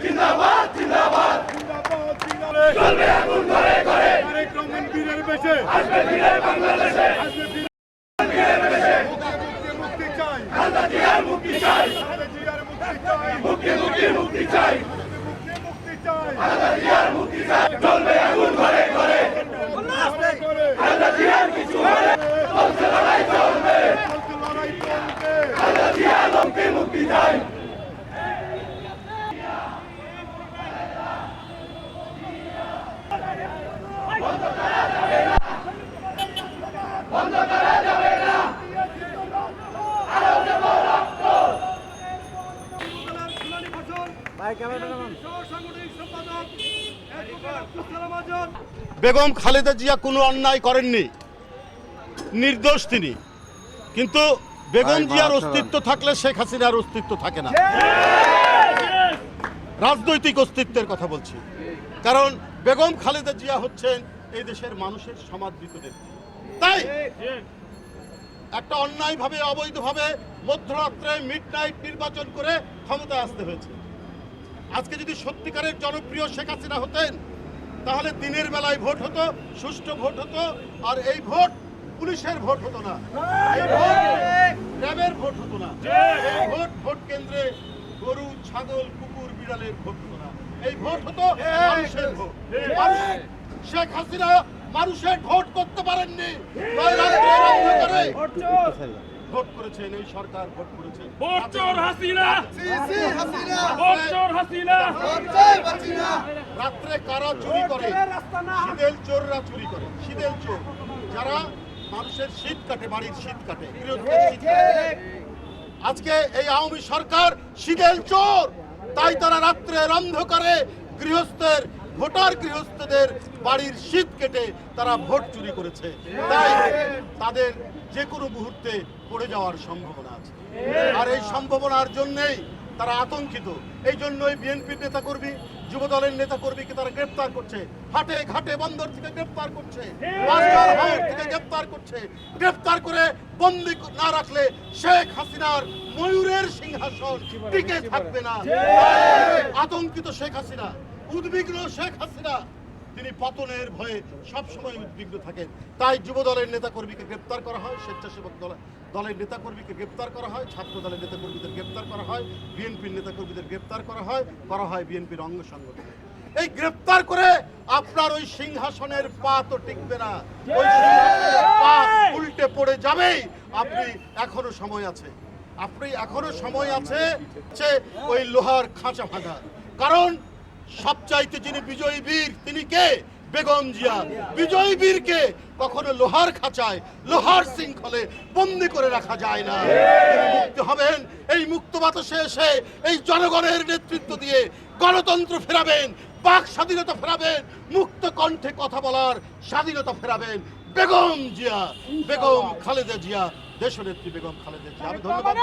জিন্দাবাদ মুক্তি চাই মুক্তি চাই খালদা জিয়ার মুক্তি চাই মুক্তি চাই চলবে আগুন ঘরে বেগম খালেদা জিয়া কোনো অন্যায় করেননি। নির্দোষ তিনি। কিন্তু বেগম জিয়ার অস্তিত্ব থাকলে শেখ হাসিনার অস্তিত্ব থাকে না। রাজনৈতিক অস্তিত্বের কথা বলছি। কারণ বেগম খালেদা জিয়া হচ্ছেন এই দেশের মানুষের সমাদৃত তাই একটা অন্যায়ভাবে অবৈধভাবে মধ্যরাত্রে মিড নাইট নির্বাচন করে ক্ষমতায় আসতে হয়েছে। আজকে যদি সত্যিকারের জনপ্রিয় শেখ হাসিনা হতেন, তাহলে দিনের বেলায় ভোট হতো, সুষ্ঠু ভোট হতো, আর এই ভোট পুলিশের ভোট হতো না। এই ভোট র্যাবের ভোট হতো না। এই ভোট ভোট কেন্দ্রে গরু, ছাগল, কুকুর, বিড়ালের ভোট হতো না। এই ভোট হতো মানুষের ভোট। শেখ হাসিনা মানুষের ভোট করতে পারেননি। ভোট করেছেন এই সরকার ভোট করেছে। হাসিনা! হাসিনা! রাত্রে কারা চুরি করে? শীতেল চোররা চুরি করে। শীতেল চোর। যারা মানুষের শীত কাটে বাড়ির শীত কাটে শীত কাটে। আজকে এই আওয়ামী সরকার শীতেল চোর। তাই তারা রাত্রের অন্ধকারে গৃহস্থের ভোটার গৃহস্থদের বাড়ির শীত কেটে তারা ভোট চুরি করেছে। তাই তাদের যে কোনো মুহূর্তে পড়ে যাওয়ার সম্ভাবনা আছে। আর এই সম্ভাবনার জন্যেই তারা আতঙ্কিত। এই জন্যই বিএনপির নেতা কর্মী যুব দলের নেতা কর্মীকে তারা গ্রেপ্তার করছে। হাটে ঘাটে বন্দর থেকে গ্রেপ্তার করছে। থেকে গ্রেপ্তার করছে। গ্রেপ্তার করে বন্দি না রাখলে শেখ হাসিনার ময়ূরের সিংহাসন টিকে থাকবে না। আতঙ্কিত শেখ হাসিনা। উদ্বিগ্ন শেখ হাসিনা। তিনি পতনের ভয়ে সবসময় উদ্বিগ্ন থাকেন। তাই যুব দলের নেতা কর্মীকে গ্রেপ্তার করা হয় স্বেচ্ছাসেবক দল দলের নেতা কর্মীকে গ্রেপ্তার করা হয় ছাত্র দলের নেতা কর্মীদের গ্রেপ্তার করা হয় বিএনপির নেতা কর্মীদের গ্রেপ্তার করা হয় করা হয় বিএনপির অঙ্গ সংগঠন। এই গ্রেপ্তার করে আপনার ওই সিংহাসনের পা তো টিকবে না। ওই সিংহাসনের পা উল্টে পড়ে যাবেই। আপনি এখনও সময় আছে। আপনি এখনও সময় আছে যে ওই লোহার খাঁচা ভাঙা কারণ সবচাইতে যিনি বিজয়ী বীর তিনি কে? বেগম জিয়া। বিজয়ী বীরকে কখনো লোহার খাঁচায় লোহার শৃঙ্খলে বন্দি করে রাখা যায় না। মুক্ত হবেন এই মুক্ত বাতাসে এসে এই জনগণের নেতৃত্ব দিয়ে গণতন্ত্র ফেরাবেন বাক স্বাধীনতা ফেরাবেন মুক্ত কণ্ঠে কথা বলার স্বাধীনতা ফেরাবেন বেগম জিয়া। বেগম খালেদা জিয়া দেশনেত্রী বেগম খালেদা জিয়া। আমি ধন্যবাদ